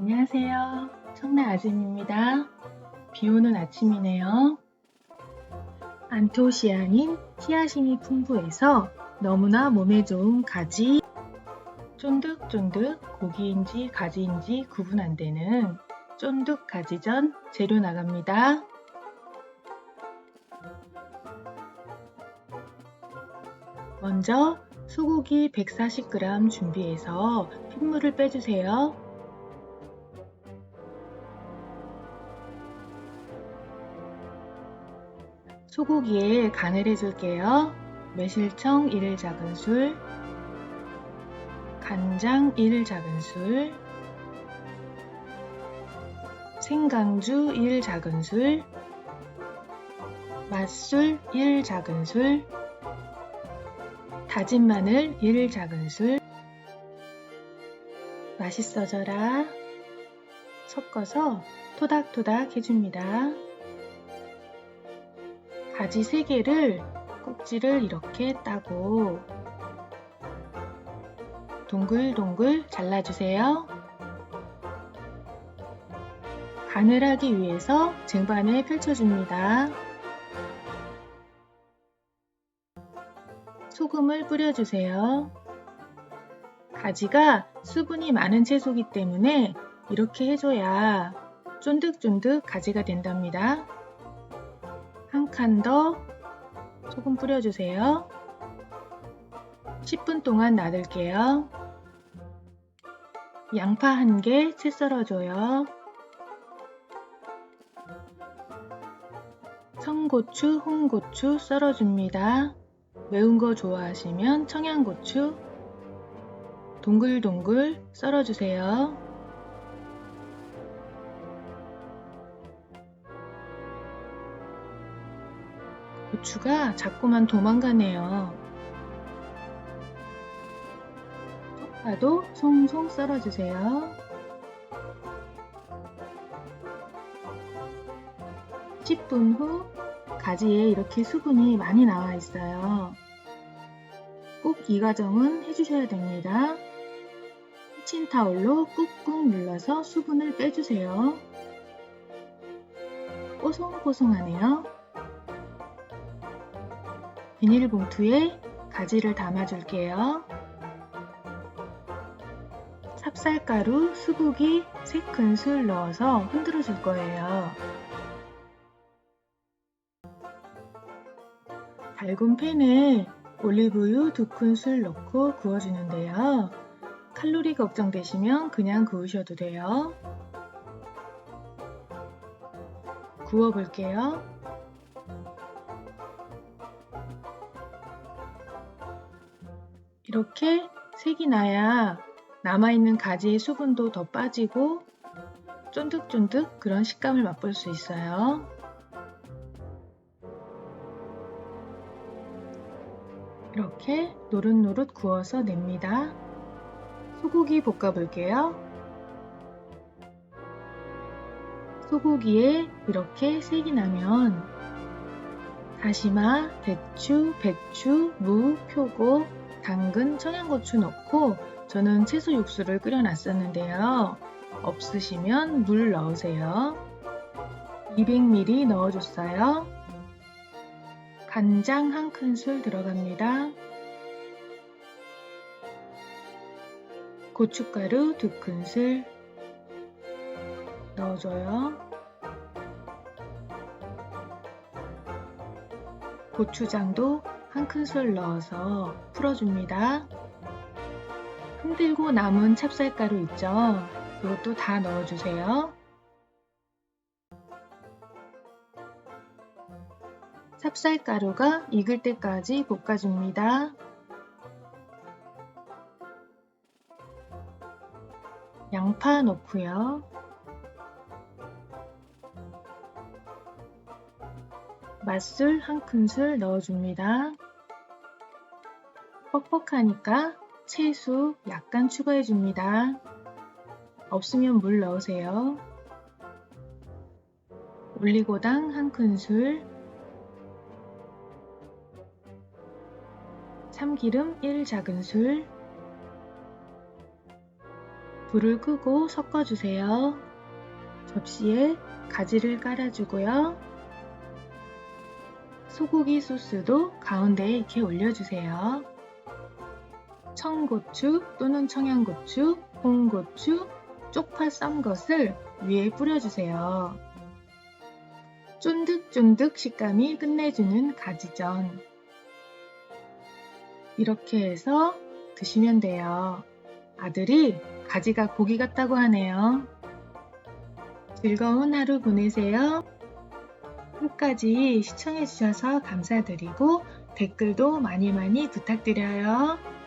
안녕하세요. 청라 아짐입니다. 비 오는 아침이네요. 안토시아닌 티아신이 풍부해서 너무나 몸에 좋은 가지 쫀득쫀득 고기인지 가지인지 구분 안 되는 쫀득 가지전 재료 나갑니다. 먼저 소고기 140g 준비해서 핏물을 빼주세요. 소고기에 간을 해줄게요. 매실청 1 작은술, 간장 1 작은술, 생강주 1 작은술, 맛술 1 작은술, 다진 마늘 1 작은술, 맛있어져라 섞어서 토닥토닥 해줍니다. 가지 3개를 꼭지를 이렇게 따고 동글동글 잘라주세요. 간을 하기 위해서 쟁반에 펼쳐줍니다. 소금을 뿌려주세요. 가지가 수분이 많은 채소이기 때문에 이렇게 해줘야 쫀득쫀득 가지가 된답니다. 한 칸 더 소금 뿌려주세요. 10분 동안 놔둘게요. 양파 한 개 채 썰어줘요. 청고추, 홍고추 썰어줍니다. 매운 거 좋아하시면 청양고추 동글동글 썰어주세요. 고추가 자꾸만 도망가네요. 쪽파도 송송 썰어주세요. 10분 후 가지에 이렇게 수분이 많이 나와 있어요. 꼭 이 과정은 해주셔야 됩니다. 키친 타올로 꾹꾹 눌러서 수분을 빼주세요. 뽀송뽀송하네요. 비닐봉투에 가지를 담아줄게요. 찹쌀가루, 수국이 3큰술 넣어서 흔들어 줄 거예요. 밝은 팬에 올리브유 2큰술 넣고 구워주는데요. 칼로리 걱정되시면 그냥 구우셔도 돼요. 구워볼게요. 이렇게 색이 나야 남아있는 가지의 수분도 더 빠지고 쫀득쫀득 그런 식감을 맛볼 수 있어요. 이렇게 노릇노릇 구워서 냅니다. 소고기 볶아볼게요. 소고기에 이렇게 색이 나면 다시마, 대추, 배추, 무, 표고, 당근, 청양고추 넣고 저는 채소 육수를 끓여놨었는데요. 없으시면 물 넣으세요. 200ml 넣어줬어요. 간장 한 큰술 들어갑니다. 고춧가루 두 큰술 넣어줘요. 고추장도 한 큰술 넣어서 풀어줍니다. 흔들고 남은 찹쌀가루 있죠? 이것도 다 넣어주세요. 찹쌀가루가 익을 때까지 볶아줍니다. 양파 넣고요. 맛술 한 큰술 넣어줍니다. 뻑뻑하니까 채수 약간 추가해 줍니다. 없으면 물 넣으세요. 올리고당 한 큰술 참기름 1 작은술 불을 끄고 섞어주세요. 접시에 가지를 깔아주고요. 소고기 소스도 가운데에 이렇게 올려주세요. 청고추 또는 청양고추, 홍고추, 쪽파 썬 것을 위에 뿌려주세요. 쫀득쫀득 식감이 끝내주는 가지전. 이렇게 해서 드시면 돼요. 아들이 가지가 고기 같다고 하네요. 즐거운 하루 보내세요. 끝까지 시청해주셔서 감사드리고 댓글도 많이 많이 부탁드려요.